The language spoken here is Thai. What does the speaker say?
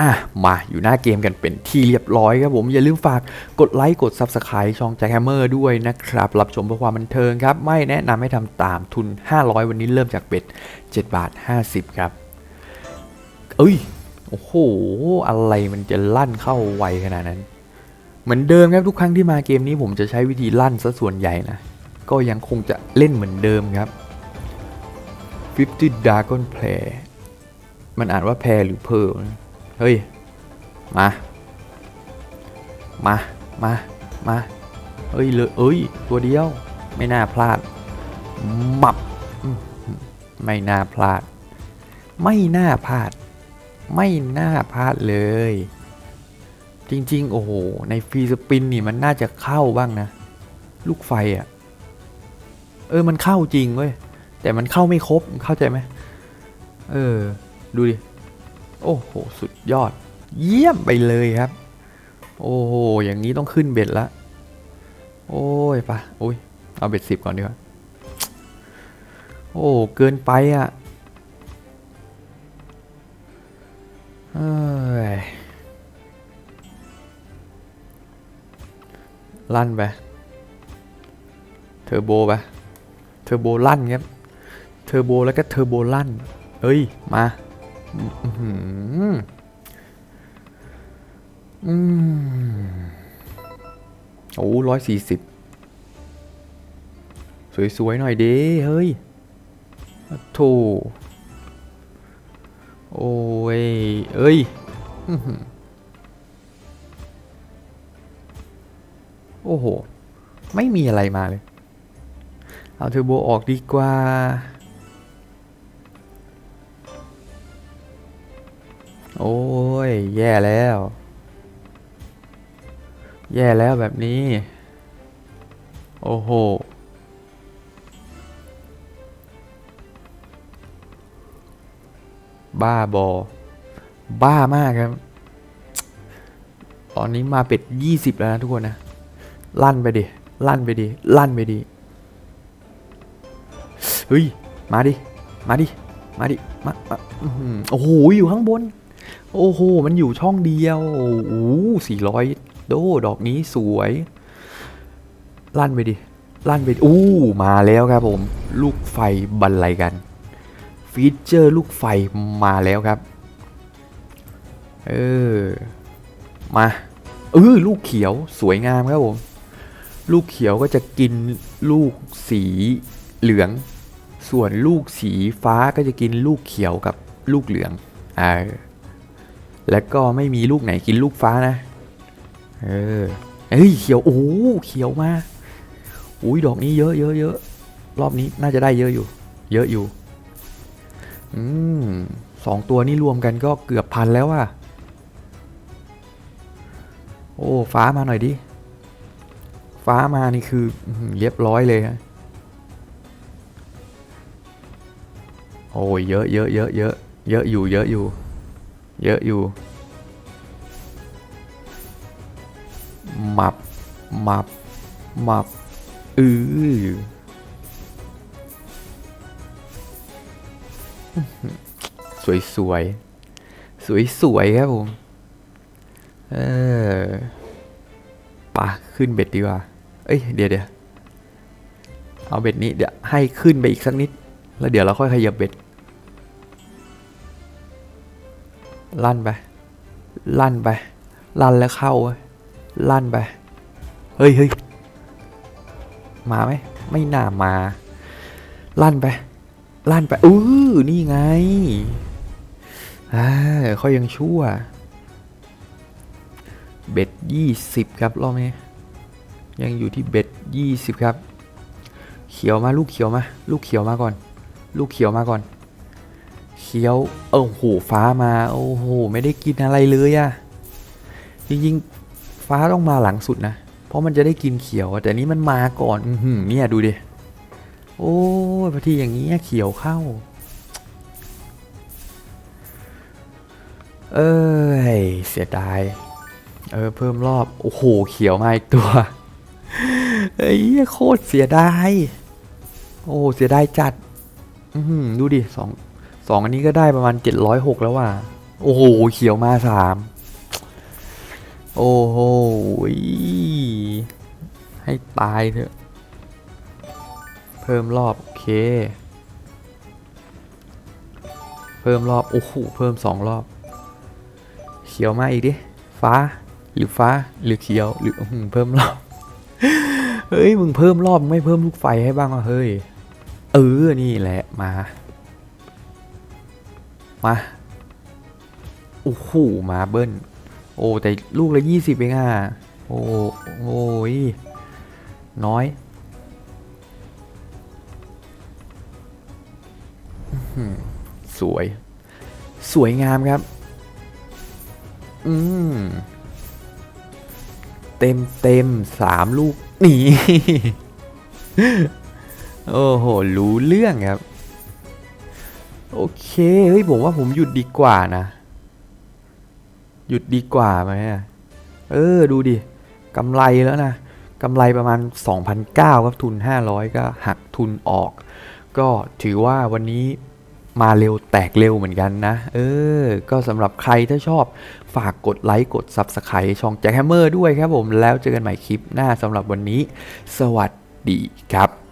อะมาอยู่หน้าเกมกันเป็นที่เรียบร้อยครับผมอย่าลืมฝากกดไลค์กด Subscribe ช่องแจ็คแฮมเมอร์ด้วยนะครับ รับชมเพื่อความบันเทิงครับ ไม่แนะนำให้ทำตามทุน 500 วันนี้เริ่มจากเบ็ด7บาท 50 ครับ เอ้ย โอ้โห อะไรมันจะลั่นเข้าไวขนาดนั้น เหมือนเดิมครับทุกครั้งที่มาเกมนี้ผมจะใช้วิธีลั่นซะส่วนใหญ่นะ ก็ยังคงจะเล่นเหมือนเดิมครับ50 Dragon Play มันอ่านว่าแพรหรือเพอนะ เฮ้ย มา มา มา มา เฮ้ยเลยเอ้ย ตัวเดียว ไม่น่าพลาดมับ ไม่น่าพลาด ไม่น่าพลาด ไม่น่าพลาดเลย จริงๆ โอ้โห ในฟรีสปินนี่มันน่าจะเข้าบ้างนะ ลูกไฟอะ่ะ เออ มันเข้าจริงเว้ย แต่มันเข้าไม่ครบ เข้าใจไหม เออ ดูดิ โอ้โห สุดยอด เยี่ยมไปเลยครับ โอ้โห อย่างนี้ต้องขึ้นเบ็ดละ โอ้ยปะโอ้ย เอาเบ็ดสิบก่อนดีกว่า โอ้ เกินไปอะ่ะเอ้ยลั่นไป เทอร์โบไป เทอร์โบลั่นครับ เทอร์โบแล้วก็เทอร์โบลั่นเฮ้ย มา อื้อหืออืมโอ้ร้อยสี่สิบสวย ๆ หน่อยเด้เฮ้ยโถโอ้ย เอ้ยโอ้โห ไม่มีอะไรมาเลย เอาเทอร์โบออกดีกว่า โอ้ย แย่แล้ว แย่แล้วแบบนี้ โอ้โห บ้าบอ บ้ามากครับ ตอนนี้มาเป็ดยี่สิบแล้วนะทุกคนนะ ลั่นไปดิ ลั่นไปดิ ลั่นไปดิ เฮ้ย มาดิ มาดิ มาดิ มามาโอ้โห อยู่ข้างบน โอ้โห มันอยู่ช่องเดียว โอ้สี่ร้อยโดดอกนี้สวย ลั่นไปดิ ลั่นไป อู้ มาแล้วครับผม ลูกไฟบรรลัยกัน ฟีเจอร์ลูกไฟมาแล้วครับ เออ มาเออลูกเขียวสวยงามครับผม ลูกเขียวก็จะกินลูกสีเหลือง ส่วนลูกสีฟ้าก็จะกินลูกเขียวกับลูกเหลืองอ่า แล้วก็ไม่มีลูกไหนกินลูกฟ้านะ เออเฮ้ยเขียวโอ้เขียวมาอุ้ยดอกนี้เยอะเยอะเยอะรอบนี้น่าจะได้เยอะอยู่ เยอะอยู่อืมสองตัวนี้รวมกันก็เกือบพันแล้วอะโอ้ฟ้ามาหน่อยดิ ฟ้ามานี่คืออื้อหือเรียบร้อยเลยฮะโอ้ยเยอะเยอะเยอะเยอะเยอะอยู่เยอะอยู่ เยอะอยู่หมับหมับหมับอือสวยสวยสวยสวยๆครับผม เออปะขึ้นเบ็ดดีกว่า เอ้ย เดี๋ยวเดี๋ยวเอาเบ็ดนี้เดี๋ยวให้ขึ้นไปอีกสักนิด แล้วเดี๋ยวเราค่อยขยับเบ็ด ลั่นไป ลั่นไป ลั่นแล้วเข้าเว้ยลั่นไป เฮ้ยเฮ้ยมาไหม ไม่น่ามา ลั่นไป ลั่นไปอู้นี่ไง อ่าเขายังชั่ว เบ็ดยี่สิบครับรอบนี้ ยังอยู่ที่เบ็ดยี่สิบครับ เขียวมาลูกเขียวมา ลูกเขียวมาก่อน ลูกเขียวมาก่อน เขียวโอ้โหฟ้ามา โอ้โห ไม่ได้กินอะไรเลยอะจริงๆ ฟ้าต้องมาหลังสุดนะ เพราะมันจะได้กินเขียว แต่นี้มันมาก่อน อืเนี่ยดูดิ โอ้ยพอทีอย่างนี้เขียวเข้า เอ้ย เสียดาย เออ เพิ่มรอบ โอ้โห เขียวมาอีกตัวเฮ้ยโคตรเสียดาย โอ้ เสียดายจัด อืดูดิสอง สองอันนี้ก็ได้ประมาณเจ็ดร้อยหกแล้วว่ะ โอ้โห เขียวมาสาม โอ้โห ให้ตายเถอะ เพิ่มรอบ โอเค เพิ่มรอบ โอ้โห เพิ่มสองรอบ เขียวมาอีกดิ ฟ้า หรือฟ้า หรือเขียว หรือเพิ่มรอบ เฮ้ย มึงเพิ่มรอบ ไม่เพิ่มลูกไฟให้บ้างวะเฮ้ย เออ นี่แหละ มา มาโอ้โหมาเบิ้ลโอ้แต่ลูกละยี่สิบเองอะโอ้โอ้ยน้อยสวย สวยงามครับ อืม เต็มเต็มสามลูกหนี โอ้โห รู้เรื่องครับ โอเค เฮ้ยผมว่าผมหยุดดีกว่านะ หยุดดีกว่าไหมเออ ดูดิกำไรแล้วนะกำไรประมาณ 2,009ครับทุน 500 ก็หักทุนออก ก็ถือว่าวันนี้มาเร็วแตกเร็วเหมือนกันนะ เออ ก็สำหรับใครถ้าชอบฝากกดไลค์กด Subscribe ช่องแจ็คแฮมเมอร์ด้วยครับผม แล้วเจอกันใหม่คลิปหน้าสำหรับวันนี้ สวัสดีครับ